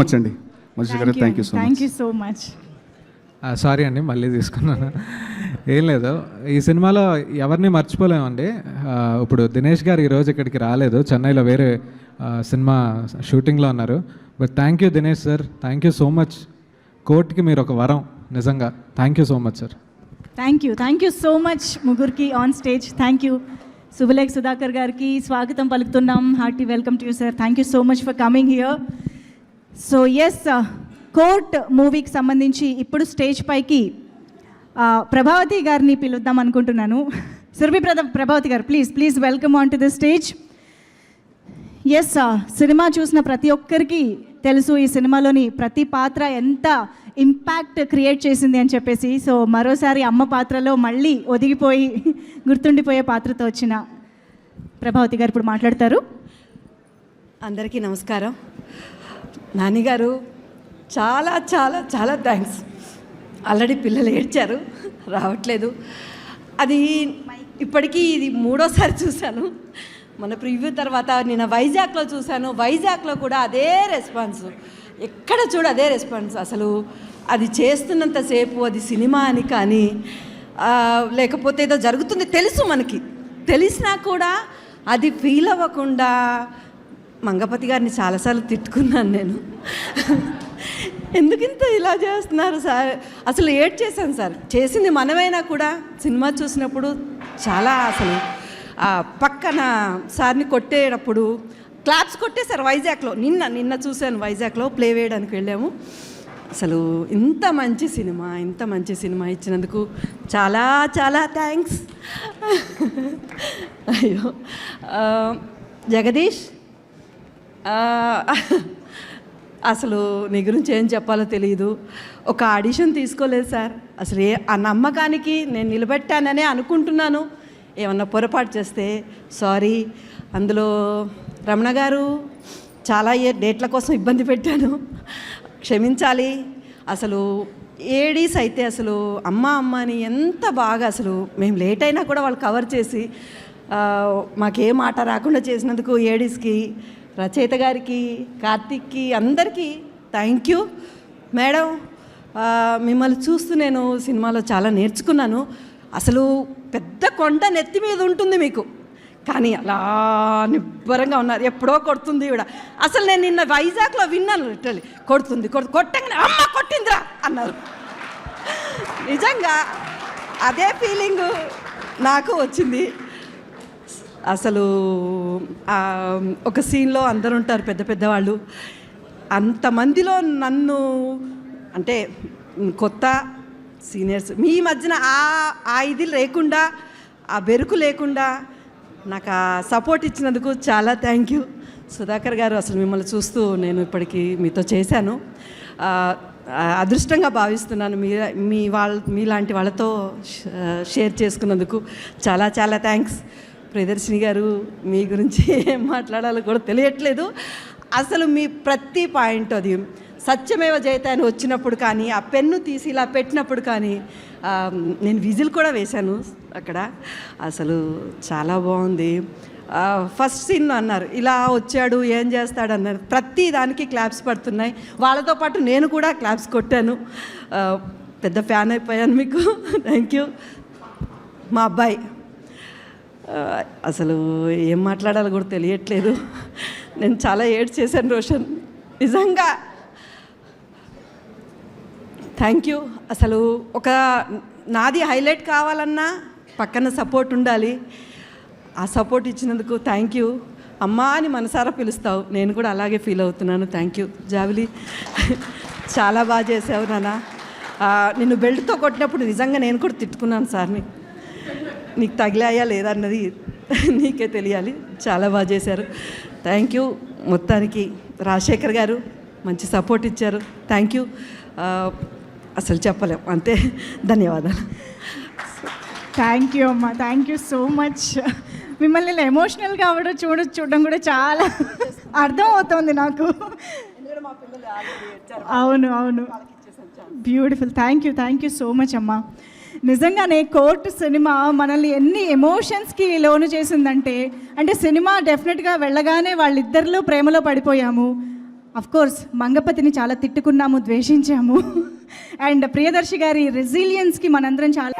Much అండి గారు thank you so thank much you so much sorry అండి మళ్ళీ తీసుకున్నాను. ఏం లేదు. ఈ సినిమాలో ఎవరిని మర్చిపోలేమండి. ఇప్పుడు దినేష్ గారు ఈరోజు ఇక్కడికి రాలేదు. చెన్నైలో వేరే సినిమా షూటింగ్లో ఉన్నారు. But thank you Dinesh sir thank you so much కోర్టుకి మీరు ఒక వరం నిజంగా. Thank you so much sir thank you thank you so much ముగ్గురికి on stage thank you Subhalekha Sudhakar గారికి స్వాగతం పలుకుతున్నాం. Hearty welcome to you sir thank you so much for coming here so yes court మూవీకి సంబంధించి ఇప్పుడు stage పైకి ప్రభావతి గారిని పిలుద్దాం అనుకుంటున్నాను. సురభి ప్రద ప్రభావతి గారు please please welcome on to the stage yes cinema చూసిన ప్రతి ఒక్కరికి తెలుసు ఈ సినిమాలోని ప్రతి పాత్ర ఎంత ఇంపాక్ట్ క్రియేట్ చేసింది అని చెప్పేసి. సో మరోసారి అమ్మ పాత్రలో మళ్ళీ ఒదిగిపోయి గుర్తుండిపోయే పాత్రతో వచ్చిన ప్రభావతి గారు ఇప్పుడు మాట్లాడతారు. అందరికీ నమస్కారం. నాన్నగారు చాలా చాలా చాలా థ్యాంక్స్. ఆల్రెడీ పిల్లలు ఏడ్చారు. రావట్లేదు. అది ఇప్పటికీ ఇది మూడోసారి చూశాను. మన ప్రివ్యూ తర్వాత నిన్న వైజాగ్లో చూశాను. వైజాగ్లో కూడా అదే రెస్పాన్స్. ఎక్కడ చూడ అదే రెస్పాన్స్. అసలు అది చేస్తున్నంతసేపు అది సినిమా అని కానీ లేకపోతే ఏదో జరుగుతుంది తెలుసు మనకి. తెలిసినా కూడా అది ఫీల్ అవ్వకుండా మంగపతి గారిని చాలాసార్లు తిట్టుకున్నాను నేను. ఎందుకింత ఇలా చేస్తున్నారు సార్? అసలు ఏడ్ చేశాను సార్. చేసింది మనమైనా కూడా సినిమా చూసినప్పుడు చాలా అసలు ఆ పక్కన సార్ని కొట్టేటప్పుడు క్లాప్స్ కొట్టేశారు వైజాగ్లో. నిన్న నిన్న చూశాను వైజాగ్లో ప్లే వేయడానికి వెళ్ళాము. అసలు ఇంత మంచి సినిమా ఇంత మంచి సినిమా ఇచ్చినందుకు చాలా చాలా థ్యాంక్స్. అయ్యో జగదీష్ అసలు నీ గురించి ఏం చెప్పాలో తెలియదు ఒక ఆడిషన్ తీసుకోలేదు సార్. అసలు ఏ ఆ నమ్మకానికి నేను నిలబెట్టాననే అనుకుంటున్నాను. ఏమన్నా పొరపాటు చేస్తే సారీ. అందులో రమణ గారు చాలా డేట్ల కోసం ఇబ్బంది పెట్టాను. క్షమించాలి. అసలు ఏడీస్ అయితే అసలు అమ్మ అమ్మ అని ఎంత బాగా అసలు మేము లేట్ అయినా కూడా వాళ్ళు కవర్ చేసి మాకేం మాట రాకుండా చేసినందుకు ఏడీస్కి రచయిత గారికి కార్తిక్కి అందరికీ థ్యాంక్ యూ మేడం మిమ్మల్ని చూస్తూ నేను సినిమాలో చాలా నేర్చుకున్నాను. అసలు పెద్ద కొండ నెత్తి మీద ఉంటుంది మీకు. కానీ అలా నిబ్బరంగా ఉన్నారు. ఎప్పుడో కొడుతుంది కూడా అసలు నేను నిన్న వైజాగ్లో విన్నాను లిటరలీ కొడుతుంది కొడు కొట్టంగానే అమ్మ కొట్టిందిరా! అన్నారు. నిజంగా అదే ఫీలింగ్ నాకు వచ్చింది. అసలు ఒక సీన్లో అందరు ఉంటారు పెద్ద పెద్దవాళ్ళు. అంతమందిలో నన్ను అంటే కొత్త సీనియర్స్ మీ మధ్యన ఆ ఆ ఇది లేకుండా ఆ బెరుకు లేకుండా నాకు ఆ సపోర్ట్ ఇచ్చినందుకు చాలా థ్యాంక్ యూ. సుధాకర్ గారు అసలు మిమ్మల్ని చూస్తూ నేను ఇప్పటికీ మీతో చేశాను. అదృష్టంగా భావిస్తున్నాను. మీ మీ వాళ్ళ మీలాంటి వాళ్ళతో షేర్ చేసుకున్నందుకు చాలా చాలా థ్యాంక్స్. ప్రియదర్శిని గారు మీ గురించి ఏం మాట్లాడాలో కూడా తెలియట్లేదు. అసలు మీ ప్రతి పాయింట్ అది. సత్యమేవ జయత అని వచ్చినప్పుడు కానీ ఆ పెన్ను తీసి ఇలా పెట్టినప్పుడు కానీ నేను విజిల్ కూడా వేశాను అక్కడ. అసలు చాలా బాగుంది. ఫస్ట్ సీన్ అన్నారు ఇలా వచ్చాడు ఏం చేస్తాడు అన్నారు. ప్రతి దానికి క్లాప్స్ పడుతున్నాయి. వాళ్ళతో పాటు నేను కూడా క్లాప్స్ కొట్టాను. పెద్ద ఫ్యాన్ అయిపోయాను మీకు. Thank you. మా అబ్బాయి. అసలు ఏం మాట్లాడాలో కూడా తెలియట్లేదు. నేను చాలా ఏడ్ చేశాను రోషన్. నిజంగా. థ్యాంక్ యూ అసలు ఒక నాది హైలైట్ కావాలన్నా పక్కన సపోర్ట్ ఉండాలి. ఆ సపోర్ట్ ఇచ్చినందుకు థ్యాంక్ యూ అమ్మా అని మనసారా పిలుస్తావు. నేను కూడా అలాగే ఫీల్ అవుతున్నాను. థ్యాంక్ యూ జావిలి చాలా బాగా చేసావు నాన్న. నిన్ను బెల్ట్తో కొట్టినప్పుడు నిజంగా నేను కూడా తిట్టుకున్నాను సార్ని. నీకు తగిలాయా లేదా అన్నది నీకే తెలియాలి. చాలా బాగా చేశారు. థ్యాంక్ యూ మొత్తానికి రాజశేఖర్ గారు మంచి సపోర్ట్ ఇచ్చారు. థ్యాంక్ యూ అసలు చెప్పలేం. అంతే. ధన్యవాదాలు. థ్యాంక్ యూ అమ్మా. థ్యాంక్ యూ సో మచ్ మిమ్మల్ని ఇలా ఎమోషనల్గా అవ్వడం చూడ చూడడం కూడా చాలా అర్థం అవుతుంది నాకు అవును అవును. Beautiful thank you thank you so much అమ్మా నిజంగానే కోర్టు సినిమా మనల్ని ఎన్ని ఎమోషన్స్కి లోను చేసిందంటే అంటే సినిమా డెఫినెట్గా వెళ్ళగానే వాళ్ళిద్దరిలో ప్రేమలో పడిపోయాము. కోర్స్ మంగపతిని చాలా తిట్టుకున్నాము ద్వేషించాము. అండ్ ప్రియదర్శి గారి రెసిలియన్స్కి మనందరం చాలా